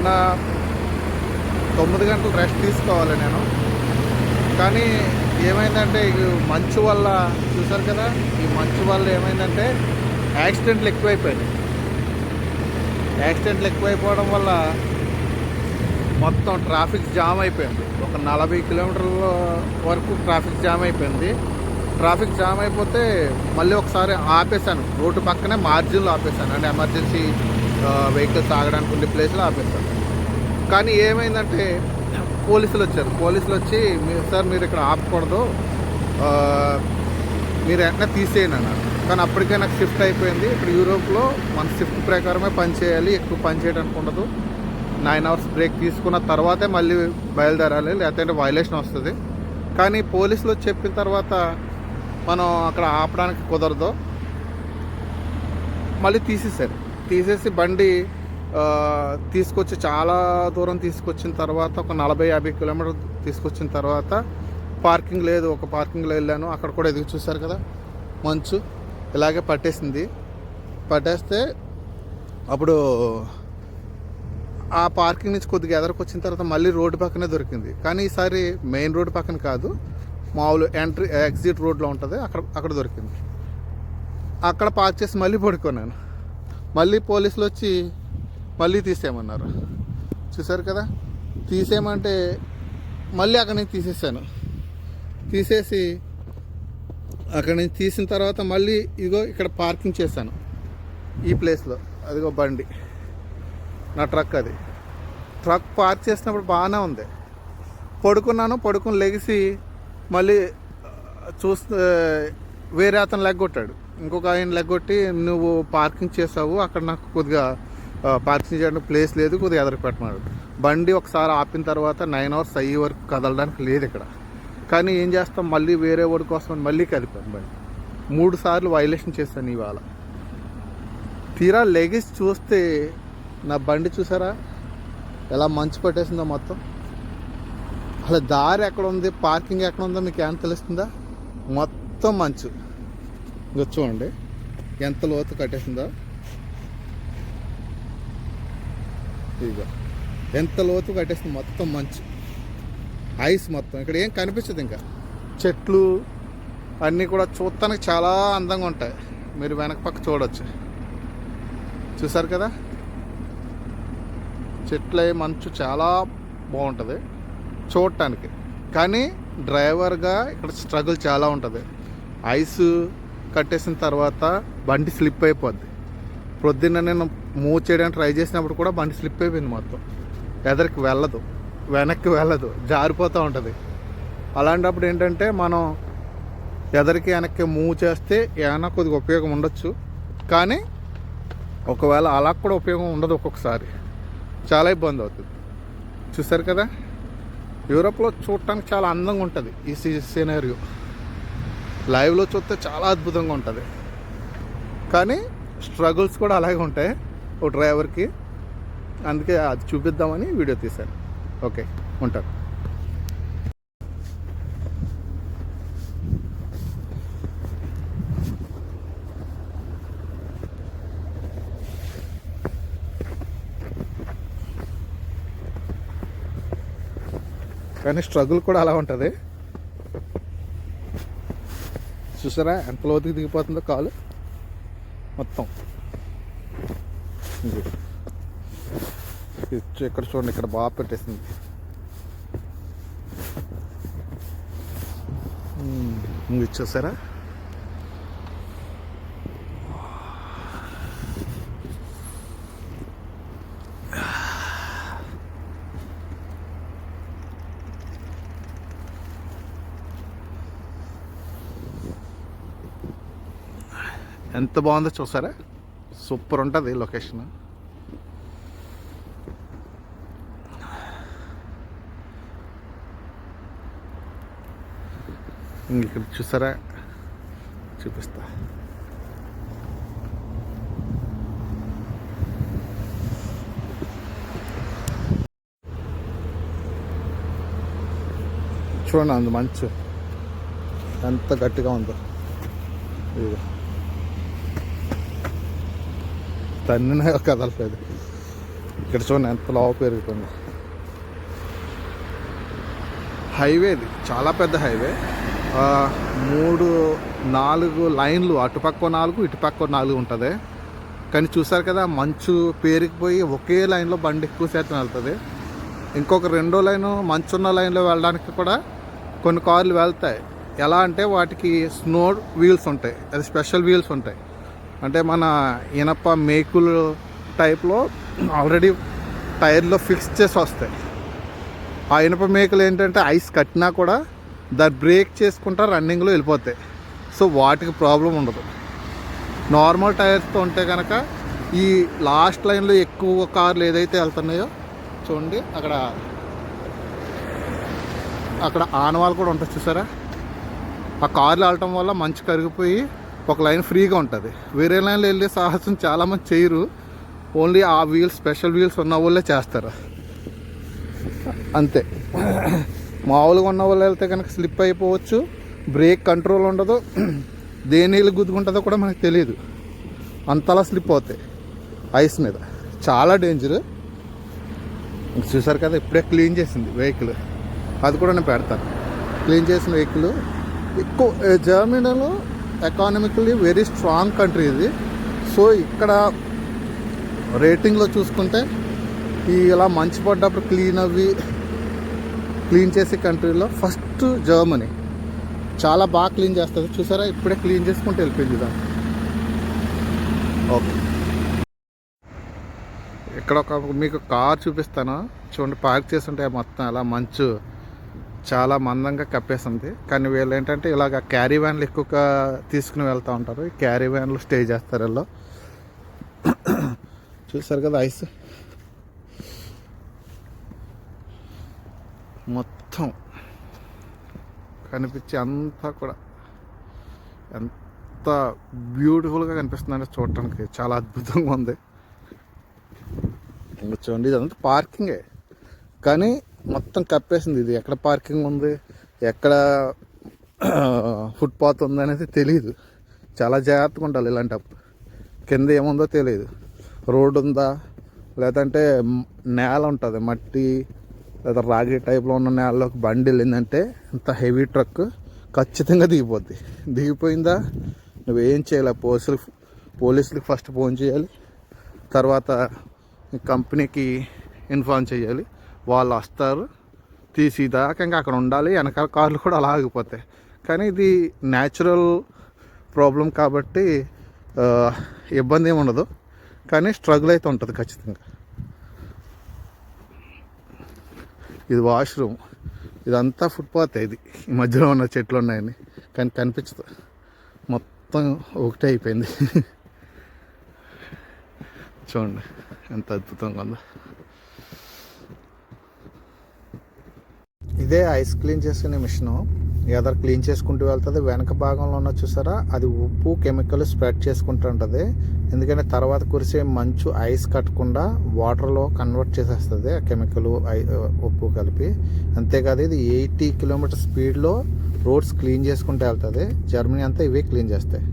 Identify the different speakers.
Speaker 1: నిన్న తొమ్మిది గంటలు రెస్ట్ తీసుకోవాలి నేను. కానీ ఏమైందంటే ఈ మంచు వల్ల చూసారు కదా ఈ మంచు వల్ల ఏమైందంటే యాక్సిడెంట్లు ఎక్కువైపోయినాయి. యాక్సిడెంట్లు ఎక్కువైపోవడం వల్ల మొత్తం ట్రాఫిక్ జామ్ అయిపోయింది. ఒక నలభై కిలోమీటర్ల వరకు ట్రాఫిక్ జామ్ అయిపోయింది. ట్రాఫిక్ జామ్ అయిపోతే మళ్ళీ ఒకసారి ఆపేశాను. రోడ్డు పక్కనే మార్జిన్లో ఆపేశాను. అంటే ఎమర్జెన్సీ వెహికల్స్ ఆగడానికి ఉండే ప్లేస్లో ఆపేస్తారు కానీ ఏమైందంటే పోలీసులు వచ్చారు. పోలీసులు వచ్చి "మీ- సార్ మీరు ఇక్కడ ఆపకూడదు. మీరు వెంటనే తీసేయండి అన్నారు. కానీ అప్పటికే నాకు షిఫ్ట్ అయిపోయింది. ఇప్పుడు యూరోప్లో మన షిఫ్ట్ ప్రకారమే పని చేయాలి. ఎక్కువ పని చేయడానికి ఉండదు. నైన్ అవర్స్ బ్రేక్ తీసుకున్న తర్వాతే మళ్ళీ బయలుదేరాలి. లేకపోతే వైలేషన్ వస్తుంది. కానీ పోలీసులు చెప్పిన తర్వాత మనం అక్కడ ఆపడానికి కుదరదు. మళ్ళీ తీసేశారు. తీసేసి బండి తీసుకొచ్చి చాలా దూరం తీసుకొచ్చిన తర్వాత ఒక నలభై యాభై కిలోమీటర్ తీసుకొచ్చిన తర్వాత పార్కింగ్ లేదు. ఒక పార్కింగ్లో వెళ్ళాను. అక్కడ కూడా ఎదుగు చూశారు కదా మంచు. ఇలాగే పట్టేసింది. పట్టేస్తే అప్పుడు ఆ పార్కింగ్ నుంచి కొద్దిగా ఎదరకు వచ్చిన తర్వాత మళ్ళీ రోడ్డు పక్కనే దొరికింది. కానీ ఈసారి మెయిన్ రోడ్డు పక్కన కాదు. మామూలు ఎంట్రీ ఎగ్జిట్ రోడ్లో ఉంటుంది. అక్కడ అక్కడ దొరికింది. అక్కడ పార్క్ చేసి మళ్ళీ పడుకున్నాను. మళ్ళీ పోలీసులు వచ్చి మళ్ళీ తీసేయమన్నారు. చూసారు కదా? తీసేయమంటే మళ్ళీ అక్కడి నుంచి తీసేసాను తీసేసి అక్కడి నుంచి తీసిన తర్వాత మళ్ళీ ఇదిగో ఇక్కడ పార్కింగ్ చేశాను. ఈ ప్లేస్లో. అదిగో బండి. నా ట్రక్ అది. ట్రక్ పార్క్ చేసినప్పుడు బాగానే ఉంది. పడుకున్నాను పడుకుని లెగిసి మళ్ళీ చూస్తే వేరే అతను లెగ్గొట్టాడు. ఇంకొక ఆయన లెగ్గొట్టి నువ్వు పార్కింగ్ చేసావు అక్కడ నాకు కొద్దిగా పార్కింగ్ చేయడానికి ప్లేస్ లేదు కొద్దిగా ఎదరికి పెట్టమన్నాడు. బండి ఒకసారి ఆపిన తర్వాత నైన్ అవర్స్ అయ్యే వరకు కదలడానికి లేదు ఇక్కడ. కానీ ఏం చేస్తాం మళ్ళీ వేరే వాడి కోసం మళ్ళీ కలిపాను బండి. మూడు సార్లు వైలేషన్ చేశాను ఇవాళ. తీరా లెగిసి చూస్తే నా బండి చూసారా? ఎలా మంచు పట్టేసిందో మొత్తం. అసలు దారి ఎక్కడ ఉంది? పార్కింగ్ ఎక్కడ ఉందో మీకు ఏమైనా తెలుస్తుందా? మొత్తం మంచు. ఇంకా చూడండి. ఎంత లోతు కట్టేసిందో. ఇదిగో. ఎంత లోతు కట్టేసింది మొత్తం మంచు. ఐస్ మొత్తం. ఇక్కడ ఏం కనిపించదు ఇంకా. చెట్లు అన్నీ కూడా చూడటానికి చాలా అందంగా ఉంటాయి. మీరు వెనక పక్క చూడవచ్చు చూసారు కదా? చెట్ల మంచు చాలా బాగుంటుంది చూడటానికి. కానీ డ్రైవర్గా ఇక్కడ స్ట్రగుల్ చాలా ఉంటుంది. ఐస్ కట్టేసిన తర్వాత బండి స్లిప్ అయిపోద్ది. ప్రొద్దున్న నేను మూవ్ చేయడానికి ట్రై చేసినప్పుడు కూడా బండి స్లిప్ అయిపోయింది మొత్తం. ఎదరికి వెళ్ళదు. వెనక్కి వెళ్ళదు. జారిపోతూ ఉంటుంది. అలాంటప్పుడు ఏంటంటే మనం ఎదరికి వెనక్కి మూవ్ చేస్తే ఏమైనా కొద్దిగా ఉపయోగం ఉండొచ్చు. కానీ ఒకవేళ అలా కూడా ఉపయోగం ఉండదు ఒక్కొక్కసారి. చాలా ఇబ్బంది అవుతుంది. చూసారు కదా? యూరోప్లో చూడటానికి చాలా అందంగా ఉంటుంది ఈ సీనరియో లైవ్లో చూస్తే చాలా అద్భుతంగా ఉంటుంది. కానీ స్ట్రగుల్స్ కూడా అలాగే ఉంటాయి ఓ డ్రైవర్కి. అందుకే అది చూపిద్దామని వీడియో తీశాను. ఓకే ఉంటాను కానీ స్ట్రగుల్ కూడా అలా ఉంటుంది. చూసారా? ఎంత లోతుకి దిగిపోతుందో కాలు. మొత్తం. ఇక్కడ చూడండి ఇక్కడ బాగా పెట్టేసింది. ఇచ్చేసారా ఎంత బాగుందో చూసారా? సూపర్ ఉంటుంది లొకేషన్. ఇక్కడ చూసారా? చూపిస్తా. చూడండి అందు మంచు. ఎంత గట్టిగా ఉందో. ఇదిగో. తన్నిన కదలలేదు ఇక్కడ చూడండి ఎంత లావు పెరుగుతుంది. హైవే ఇది. చాలా పెద్ద హైవే మూడు నాలుగు లైన్లు అటుపక్క నాలుగు ఇటుపక్క నాలుగు ఉంటుంది. కానీ చూసారు కదా మంచు పేరుకుపోయి ఒకే లైన్లో బండి ఎక్కువ శాతం వెళ్తుంది. ఇంకొక రెండో లైను మంచున్న లైన్లో వెళ్ళడానికి కూడా కొన్ని కార్లు వెళ్తాయి. ఎలా అంటే వాటికి స్నో వీల్స్ ఉంటాయి. అది స్పెషల్ వీల్స్ ఉంటాయి. అంటే మన ఇనప మేకులు టైప్లో ఆల్రెడీ టైర్లో ఫిక్స్ చేసి వస్తాయి. ఆ ఇనప మేకలు ఏంటంటే ఐస్ కట్టినా కూడా దాన్ని బ్రేక్ చేసుకుంటా రన్నింగ్లో వెళ్ళిపోతాయి. సో వాటికి ప్రాబ్లం ఉండదు. నార్మల్ టైర్స్తో ఉంటే కనుక ఈ లాస్ట్ లైన్లో ఎక్కువ కార్లు ఏదైతే వెళ్తున్నాయో చూడండి అక్కడ అక్కడ ఆనవాళ్ళు కూడా ఉంటుంది చూసారా? ఆ కార్లు వెళ్ళటం వల్ల మంచు కరిగిపోయి ఒక లైన్ ఫ్రీగా ఉంటుంది. వేరే లైన్లో వెళ్ళే సాహసం చాలామంది చేయరు. ఓన్లీ ఆ వీల్స్ స్పెషల్ వీల్స్ ఉన్న వాళ్ళే చేస్తారు. అంతే. మామూలుగా ఉన్న వాళ్ళు వెళ్తే కనుక స్లిప్ అయిపోవచ్చు. బ్రేక్ కంట్రోల్ ఉండదు. దేని నీళ్ళు గుద్దుకుంటుందో కూడా మనకు తెలియదు అంతలా స్లిప్ అవుతాయి. ఐస్ మీద. చాలా డేంజర్. చూసారు కదా ఇప్పుడే క్లీన్ చేసింది వెహికల్. అది కూడా నేను పెడతాను. క్లీన్ చేసిన వెహికల్ ఎక్కువ జర్మనీలో ఎకానమికలీ వెరీ స్ట్రాంగ్ కంట్రీ ఇది. సో ఇక్కడ రేటింగ్లో చూసుకుంటే ఈ ఇలా మంచి పడ్డప్పుడు క్లీన్ అవి క్లీన్ చేసే కంట్రీలో ఫస్ట్ జర్మనీ చాలా బాగా క్లీన్ చేస్తుంది. చూసారా? ఇప్పుడే క్లీన్ చేసుకుంటూ వెళ్ళిపోయింది దాన్ని ఓకే ఇక్కడ ఒక మీకు కార్ చూపిస్తాను. చూడండి పార్క్ చేస్తుంటే మొత్తం అలా మంచు చాలా మందంగా కప్పేసింది. కానీ వీళ్ళు ఏంటంటే ఇలాగ క్యారీ వ్యాన్లు ఎక్కువగా తీసుకుని వెళ్తూ ఉంటారు. ఈ క్యారీ వ్యాన్లు స్టే చేస్తారు వీళ్ళు. చూసారు కదా ఐస్? మొత్తం కనిపించి అంతా కూడా ఎంత బ్యూటిఫుల్గా కనిపిస్తుంది చూడటానికి. చాలా అద్భుతంగా ఉంది. ఇంకా చూడండి ఇదంతా పార్కింగే. కానీ మొత్తం కప్పేసింది ఇది. ఎక్కడ పార్కింగ్ ఉంది? ఎక్కడ ఫుట్పాత్ ఉంది అనేది తెలియదు చాలా జాగ్రత్తగా ఉండాలి ఇలాంటప్పుడు. కింద ఏముందో తెలియదు రోడ్డు ఉందా? లేదంటే నేల ఉంటుంది. మట్టి లేదా రాగి టైప్లో ఉన్న నేలలోకి బండి వెళ్ళిందంటే ఇంత హెవీ ట్రక్ ఖచ్చితంగా దిగిపోద్ది. దిగిపోయిందా? నువ్వేం చేయాలి? పోలీసులు పోలీసులకు ఫస్ట్ ఫోన్ చేయాలి. తర్వాత కంపెనీకి ఇన్ఫార్మ్ చేయాలి. వాళ్ళు వస్తారు తీసేదాకా ఇంకా అక్కడ ఉండాలి వెనకాల కార్లు కూడా అలా ఆగిపోతాయి. కానీ ఇది న్యాచురల్ ప్రాబ్లం కాబట్టి ఇబ్బంది ఏమి ఉండదు. కానీ స్ట్రగుల్ అయితే ఉంటుంది ఖచ్చితంగా. ఇది వాష్రూమ్ ఇదంతా ఫుట్పాత్ ఇది. ఈ మధ్యలో ఉన్న చెట్లు ఉన్నాయని. కానీ కనిపించదు. మొత్తం ఒకటే అయిపోయింది. చూడండి ఎంత అద్భుతంగా ఉందో. ఇదే ఐస్ క్లీన్ చేసుకునే మిషను. ఎదర్ క్లీన్ చేసుకుంటూ వెళ్తుంది. వెనక భాగంలో ఉన్న చూసారా? అది ఉప్పు కెమికల్ స్ప్రెడ్ చేసుకుంటూ ఉంటుంది ఎందుకంటే తర్వాత కురిసే మంచు ఐస్ కట్టకుండా వాటర్లో కన్వర్ట్ చేసేస్తుంది ఆ కెమికల్ ఉప్పు కలిపి. అంతేకాదు ఇది ఎయిటీ కిలోమీటర్ స్పీడ్లో రోడ్స్ క్లీన్ చేసుకుంటూ వెళ్తుంది. జర్మనీ అంతా ఇవే క్లీన్ చేస్తాయి.